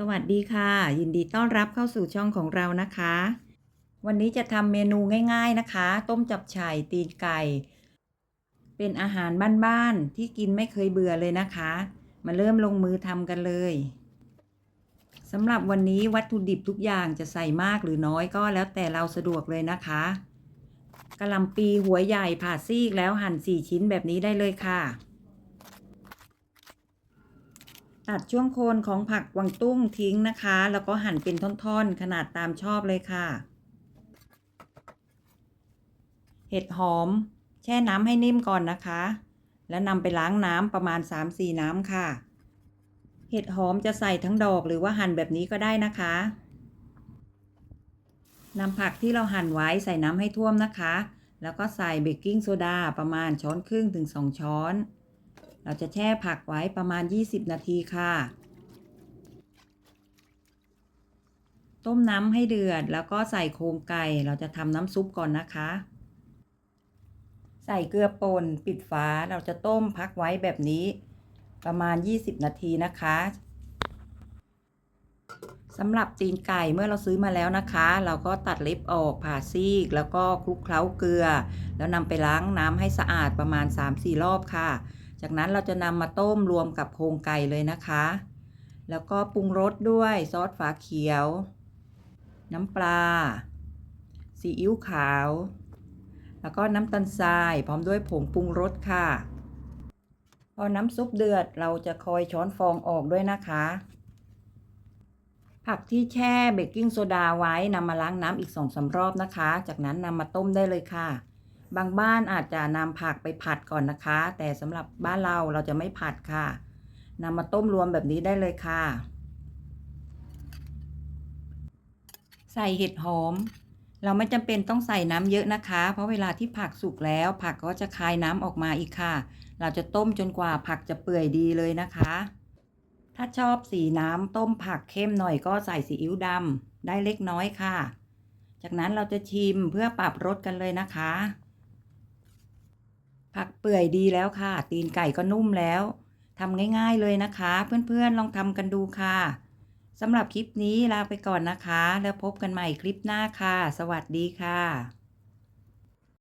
สวัสดีค่ะ ยินดีต้อนรับเข้าสู่ช่องของเรานะคะ วันนี้จะทำเมนูง่ายๆนะคะ ต้มจับฉ่ายตีนไก่ เป็นอาหารบ้านๆที่กินไม่เคยเบื่อเลยนะคะ มาเริ่มลงมือทำกันเลยสำหรับวันนี้วัตถุดิบทุกอย่างจะใส่มากหรือน้อยก็แล้วแต่เราสะดวกเลยนะคะกะหล่ำปีหัวใหญ่ผ่าซีกแล้วหั่นสี่ชิ้นแบบนี้ได้เลยค่ะ ตัดช่วงโคนของผักกวางตุ้งทิ้งนะคะ แล้วก็หั่นเป็นท่อนๆ ขนาดตามชอบเลยค่ะ เห็ดหอม แช่น้ำให้นิ่มก่อนนะคะ แล้วนำไปล้างน้ำประมาณ 3-4 น้ำค่ะ เห็ดหอมจะใส่ทั้งดอกหรือว่าหั่นแบบนี้ก็ได้นะคะนำผักที่เราหั่นไว้ใส่น้ำให้ท่วมนะคะ แล้วก็ใส่เบกกิ้งโซดาประมาณช้อนครึ่งถึง 2 ช้อน เราจะแช่ผักไว้ประมาณ 20 นาทีค่ะ ต้มน้ำให้เดือดแล้วก็ใส่โครงไก่ เราจะทำน้ำซุปก่อนนะคะ ใส่เกลือป่นปิดฝาเราจะต้มพักไว้แบบนี้ประมาณ 20 นาทีนะคะสำหรับตีนไก่เมื่อเราซื้อมาแล้วนะคะ เราก็ตัดเล็บออกผ่าซีก แล้วก็คลุกเคล้าเกลือ แล้วนำไปล้างน้ำให้สะอาดประมาณ 3-4 รอบค่ะ จากนั้นเราจะนำมาต้มรวมกับโครงไก่เลยนะคะ แล้วก็ปรุงรสด้วยซอสฝาเขียว น้ำปลา ซีอิ๊วขาว แล้วก็น้ำตาลทรายพร้อมด้วยผงปรุงรสค่ะ พอน้ำซุปเดือดเราจะคอยช้อนฟองออกด้วยนะคะ ผักที่แช่เบกกิ้งโซดาไว้นำมาล้างน้ำอีกสองสารอบนะคะ จากนั้นนำมาต้มได้เลยค่ะ บางบ้านอาจจะนำผักไปผัดก่อนนะคะ แต่สำหรับบ้านเราเราจะไม่ผัดค่ะนำมาต้มรวมแบบนี้ได้เลยค่ะ ใส่เห็ดหอม เราไม่จำเป็นต้องใส่น้ำเยอะนะคะ เพราะเวลาที่ผักสุกแล้ว ผักก็จะคายน้ำออกมาอีกค่ะ เราจะต้มจนกว่าผักจะเปื่อยดีเลยนะคะ ถ้าชอบสีน้ำต้มผักเข้มหน่อยก็ใส่ซีอิ๊วดำได้เล็กน้อยค่ะ จากนั้นเราจะชิมเพื่อปรับรสกันเลยนะคะ ผักเปื่อยดีแล้วค่ะ ตีนไก่ก็นุ่มแล้วทำง่ายๆเลยนะคะ เพื่อนๆลองทำกันดูค่ะสำหรับคลิปนี้ลาไปก่อนนะคะ แล้วพบกันใหม่คลิปหน้าค่ะ สวัสดีค่ะ